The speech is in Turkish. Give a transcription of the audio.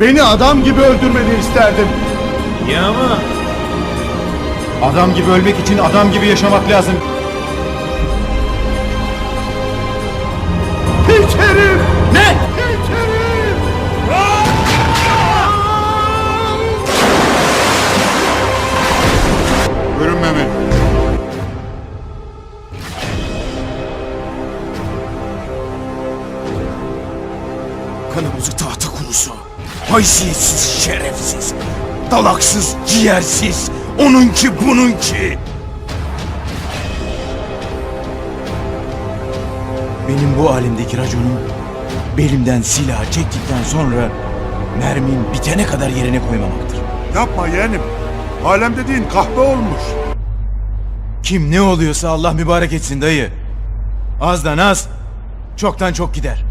Beni adam gibi öldürmeni isterdim. Ya ama Adam gibi ölmek için adam gibi yaşamak lazım. Hiç herif! Ne? Hiç herif! Buyurun Mehmet. Kanımızı tahta kurusu. Haysiyetsiz, şerefsiz. Dalaksız, ciğersiz. Onunki bununki. Benim bu alemdeki raconum belimden silah çektikten sonra mermim bitene kadar yerine koymamaktır. Yapma yeğenim. Alem dediğin kahve olmuş. Kim ne oluyorsa Allah mübarek etsin dayı. Azdan az, çoktan çok gider.